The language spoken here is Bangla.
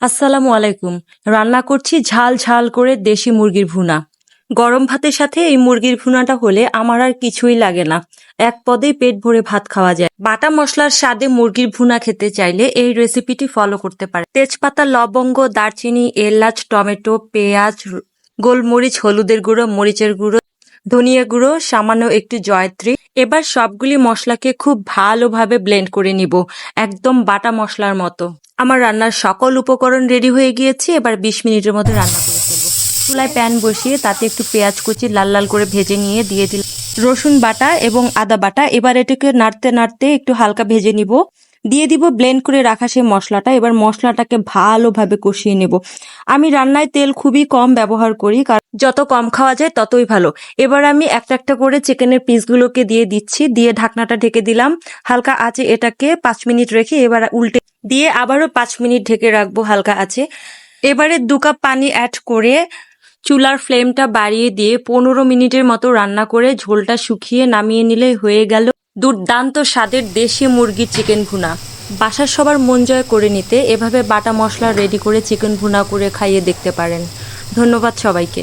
আসসালামু আলাইকুম। রান্না করছি ঝাল ঝাল করে দেশি মুরগির ভুনা। গরম ভাতের সাথে এই মুরগির ভুনাটা হলে আমার আর কিছুই লাগে না। এক পদেই পেট ভরে ভাত খাওয়া যায়। বাটা মশলার স্বাদে মুরগির ভুনা খেতে চাইলে এই রেসিপিটি ফলো করতে পারে তেজপাতা, লবঙ্গ, দারচিনি, এলাচ, টমেটো, পেঁয়াজ, গোলমরিচ, হলুদের গুঁড়ো, মরিচের গুঁড়ো, ধনিয়া গুঁড়ো, সামান্য একটু জয়ত্রী। এবার সবগুলি মশলাকে খুব ভালোভাবে ব্লেন্ড করে নিব, একদম বাটা মশলার মতো। আমার রান্নার সকল উপকরণ রেডি হয়ে গিয়েছে, এবার বিশ মিনিটের মধ্যে রান্না করে ফেলব। চুলায় প্যান বসিয়ে তাতে একটু পেঁয়াজ কুচি লাল লাল করে ভেজে নিয়ে দিয়ে দিলাম। রসুন বাটা এবং আদা বাটা, এবার এটাকে নাড়তে নাড়তে একটু হালকা ভেজে নিব। দিয়ে দিব ব্লেন্ড করে রাখা সেই মশলাটা। এবার মশলাটাকে ভালোভাবে কষিয়ে নেব। আমি রান্নায় তেল খুবই কম ব্যবহার করি, কারণ যত কম খাওয়া যায় ততই ভালো। এবার আমি একটা একটা করে চিকেনের পিসগুলোকে দিয়ে দিচ্ছি, দিয়ে ঢাকনাটা ঢেকে দিলাম। হালকা আছে এটাকে পাঁচ মিনিট রেখে এবার উল্টে দিয়ে আবারও পাঁচ মিনিট ঢেকে রাখব হালকা আছে এবারে দু কাপ পানি অ্যাড করে চুলার ফ্লেমটা বাড়িয়ে দিয়ে পনেরো মিনিটের মতো রান্না করে ঝোলটা শুকিয়ে নামিয়ে নিলে হয়ে গেল। দুর্দান্ত স্বাদের দেশি মুরগি চিকেন ভুনা। বাসার সবার মন জয় করে নিতে এভাবে বাটা মশলা রেডি করে চিকেন ভুনা করে খাইয়ে দেখতে পারেন। ধন্যবাদ সবাইকে।